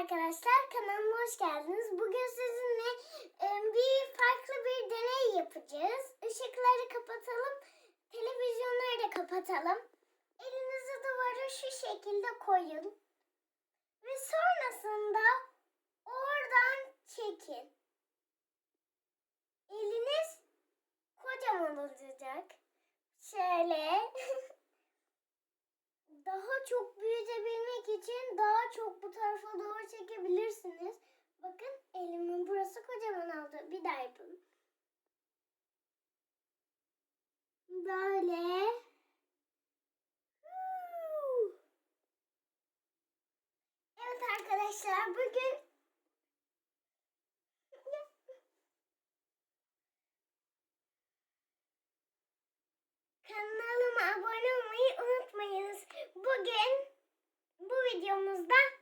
arkadaşlar kanalıma hoş geldiniz. Bugün sizinle bir farklı bir deney yapacağız. Işıkları kapatalım, televizyonları da kapatalım. Elinizi duvara şu şekilde koyun. Ve sonrasında oradan çekin. Eliniz kocaman olacak. Şöyle. daha çok büyütebilmek için daha çok bu tarafa doğru Bir. Böyle. Evet arkadaşlar bugün Kanalıma abone olmayı unutmayınız. Bugün bu videomuz da bitmiştir.